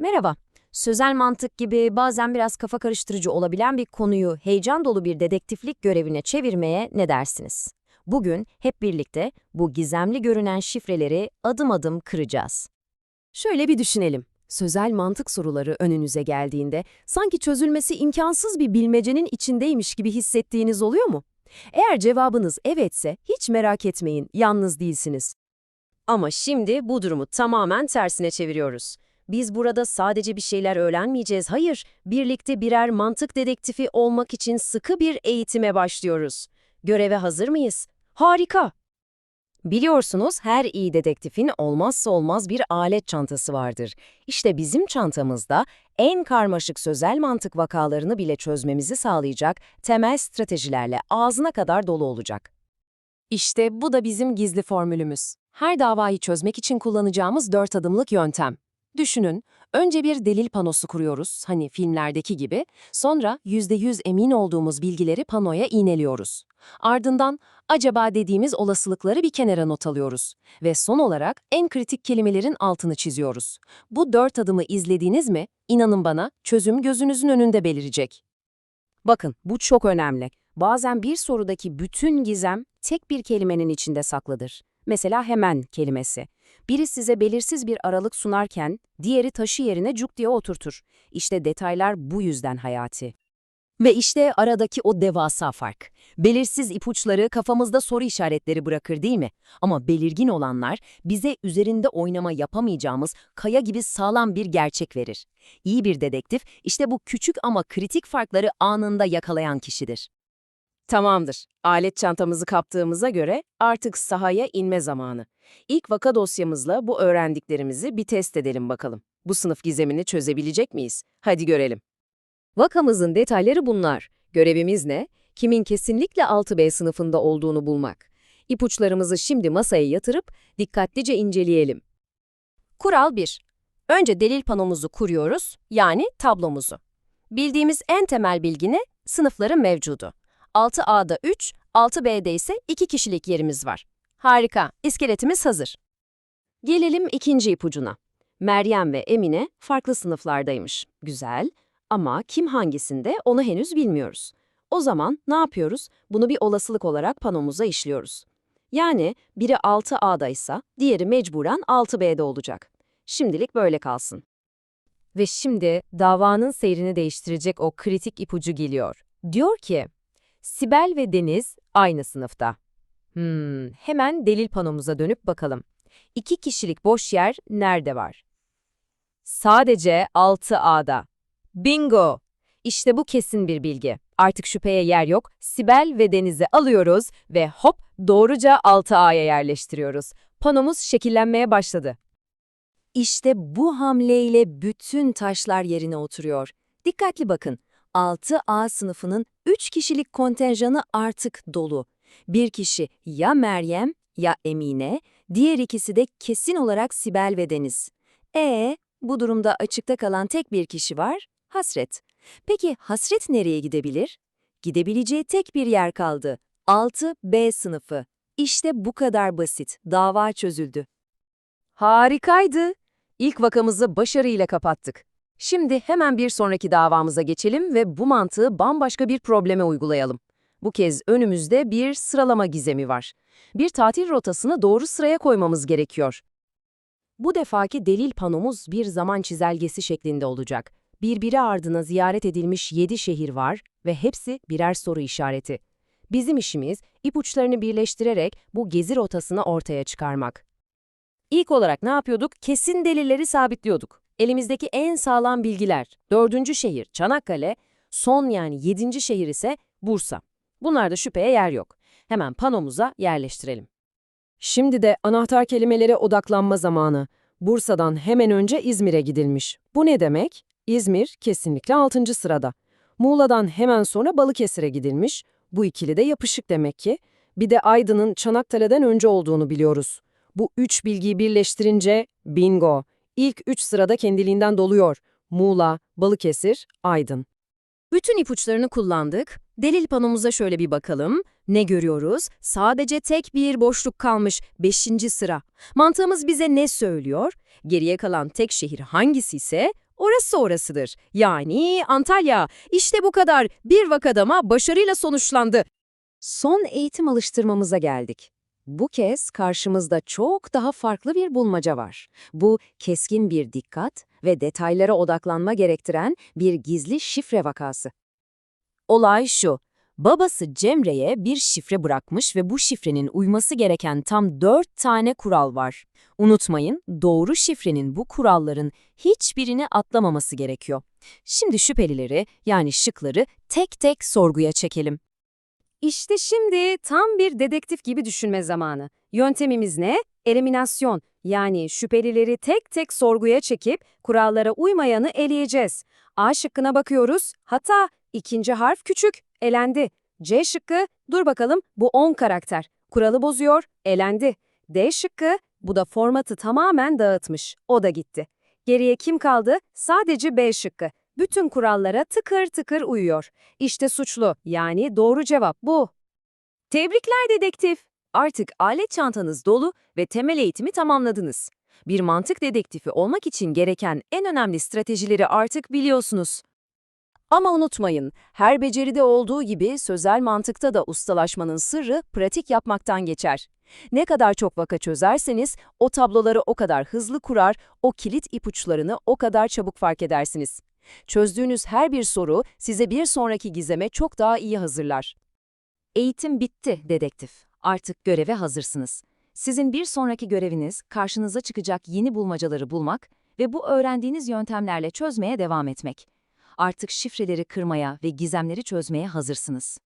Merhaba. Sözel mantık gibi bazen biraz kafa karıştırıcı olabilen bir konuyu heyecan dolu bir dedektiflik görevine çevirmeye ne dersiniz? Bugün hep birlikte bu gizemli görünen şifreleri adım adım kıracağız. Şöyle bir düşünelim. Sözel mantık soruları önünüze geldiğinde sanki çözülmesi imkansız bir bilmecenin içindeymiş gibi hissettiğiniz oluyor mu? Eğer cevabınız evetse hiç merak etmeyin, yalnız değilsiniz. Ama şimdi bu durumu tamamen tersine çeviriyoruz. Biz burada sadece bir şeyler öğrenmeyeceğiz, hayır, birlikte birer mantık dedektifi olmak için sıkı bir eğitime başlıyoruz. Göreve hazır mıyız? Harika! Biliyorsunuz her iyi dedektifin olmazsa olmaz bir alet çantası vardır. İşte bizim çantamızda en karmaşık sözel mantık vakalarını bile çözmemizi sağlayacak temel stratejilerle ağzına kadar dolu olacak. İşte bu da bizim gizli formülümüz. Her davayı çözmek için kullanacağımız dört adımlık yöntem. Düşünün, önce bir delil panosu kuruyoruz, hani filmlerdeki gibi, sonra %100 emin olduğumuz bilgileri panoya iğneliyoruz. Ardından acaba dediğimiz olasılıkları bir kenara not alıyoruz. Ve son olarak en kritik kelimelerin altını çiziyoruz. Bu dört adımı izlediğiniz mi, inanın bana, çözüm gözünüzün önünde belirecek. Bakın bu çok önemli. Bazen bir sorudaki bütün gizem tek bir kelimenin içinde saklıdır. Mesela hemen kelimesi. Biri size belirsiz bir aralık sunarken diğeri taşı yerine cuk diye oturtur. İşte detaylar bu yüzden hayati. Ve işte aradaki o devasa fark. Belirsiz ipuçları kafamızda soru işaretleri bırakır değil mi? Ama belirgin olanlar bize üzerinde oynama yapamayacağımız kaya gibi sağlam bir gerçek verir. İyi bir dedektif işte bu küçük ama kritik farkları anında yakalayan kişidir. Tamamdır. Alet çantamızı kaptığımıza göre artık sahaya inme zamanı. İlk vaka dosyamızla bu öğrendiklerimizi bir test edelim bakalım. Bu sınıf gizemini çözebilecek miyiz? Hadi görelim. Vakamızın detayları bunlar. Görevimiz ne? Kimin kesinlikle 6B sınıfında olduğunu bulmak. İpuçlarımızı şimdi masaya yatırıp dikkatlice inceleyelim. Kural 1. Önce delil panomuzu kuruyoruz, yani tablomuzu. Bildiğimiz en temel bilgi ne? Sınıfların mevcudu. 6A'da 3, 6B'de ise 2 kişilik yerimiz var. Harika, iskeletimiz hazır. Gelelim ikinci ipucuna. Meryem ve Emine farklı sınıflardaymış. Güzel ama kim hangisinde onu henüz bilmiyoruz. O zaman ne yapıyoruz? Bunu bir olasılık olarak panomuza işliyoruz. Yani biri 6A'daysa diğeri mecburen 6B'de olacak. Şimdilik böyle kalsın. Ve şimdi davanın seyrini değiştirecek o kritik ipucu geliyor. Diyor ki, Sibel ve Deniz aynı sınıfta. Hmm, hemen delil panomuza dönüp bakalım. İki kişilik boş yer nerede var? Sadece 6A'da. Bingo! İşte bu kesin bir bilgi. Artık şüpheye yer yok. Sibel ve Deniz'i alıyoruz ve hop doğruca 6A'ya yerleştiriyoruz. Panomuz şekillenmeye başladı. İşte bu hamleyle bütün taşlar yerine oturuyor. Dikkatli bakın. 6A sınıfının 3 kişilik kontenjanı artık dolu. Bir kişi ya Meryem ya Emine, diğer ikisi de kesin olarak Sibel ve Deniz. E, bu durumda açıkta kalan tek bir kişi var, Hasret. Peki Hasret nereye gidebilir? Gidebileceği tek bir yer kaldı. 6B sınıfı. İşte bu kadar basit. Dava çözüldü. Harikaydı. İlk vakamızı başarıyla kapattık. Şimdi hemen bir sonraki davamıza geçelim ve bu mantığı bambaşka bir probleme uygulayalım. Bu kez önümüzde bir sıralama gizemi var. Bir tatil rotasını doğru sıraya koymamız gerekiyor. Bu defaki delil panomuz bir zaman çizelgesi şeklinde olacak. Birbiri ardına ziyaret edilmiş 7 şehir var ve hepsi birer soru işareti. Bizim işimiz ipuçlarını birleştirerek bu gezi rotasını ortaya çıkarmak. İlk olarak ne yapıyorduk? Kesin delilleri sabitliyorduk. Elimizdeki en sağlam bilgiler, dördüncü şehir Çanakkale, son yani yedinci şehir ise Bursa. Bunlarda şüpheye yer yok. Hemen panomuza yerleştirelim. Şimdi de anahtar kelimelere odaklanma zamanı. Bursa'dan hemen önce İzmir'e gidilmiş. Bu ne demek? İzmir kesinlikle 6. sırada. Muğla'dan hemen sonra Balıkesir'e gidilmiş. Bu ikili de yapışık demek ki. Bir de Aydın'ın Çanakkale'den önce olduğunu biliyoruz. Bu üç bilgiyi birleştirince bingo. İlk üç sırada kendiliğinden doluyor. Muğla, Balıkesir, Aydın. Bütün ipuçlarını kullandık. Delil panomuza şöyle bir bakalım. Ne görüyoruz? Sadece tek bir boşluk kalmış, 5. sıra. Mantığımız bize ne söylüyor? Geriye kalan tek şehir hangisi ise orası orasıdır. Yani Antalya. İşte bu kadar. Bir vakadama başarıyla sonuçlandı. Son eğitim alıştırmamıza geldik. Bu kez karşımızda çok daha farklı bir bulmaca var. Bu keskin bir dikkat ve detaylara odaklanma gerektiren bir gizli şifre vakası. Olay şu. Babası Cemre'ye bir şifre bırakmış ve bu şifrenin uyması gereken tam dört tane kural var. Unutmayın, doğru şifrenin bu kuralların hiçbirini atlamaması gerekiyor. Şimdi şüphelileri, yani şıkları tek tek sorguya çekelim. İşte şimdi tam bir dedektif gibi düşünme zamanı. Yöntemimiz ne? Eliminasyon. Yani şüphelileri tek tek sorguya çekip kurallara uymayanı eleyeceğiz. A şıkkına bakıyoruz. Hatta ikinci harf küçük, elendi. C şıkkı, dur bakalım bu 10 karakter. Kuralı bozuyor, elendi. D şıkkı, bu da formatı tamamen dağıtmış. O da gitti. Geriye kim kaldı? Sadece B şıkkı. Bütün kurallara tıkır tıkır uyuyor. İşte suçlu, yani doğru cevap bu. Tebrikler dedektif. Artık alet çantanız dolu ve temel eğitimi tamamladınız. Bir mantık dedektifi olmak için gereken en önemli stratejileri artık biliyorsunuz. Ama unutmayın, her beceride olduğu gibi sözel mantıkta da ustalaşmanın sırrı pratik yapmaktan geçer. Ne kadar çok vaka çözerseniz o tabloları o kadar hızlı kurar, o kilit ipuçlarını o kadar çabuk fark edersiniz. Çözdüğünüz her bir soru size bir sonraki gizeme çok daha iyi hazırlar. Eğitim bitti dedektif. Artık göreve hazırsınız. Sizin bir sonraki göreviniz karşınıza çıkacak yeni bulmacaları bulmak ve bu öğrendiğiniz yöntemlerle çözmeye devam etmek. Artık şifreleri kırmaya ve gizemleri çözmeye hazırsınız.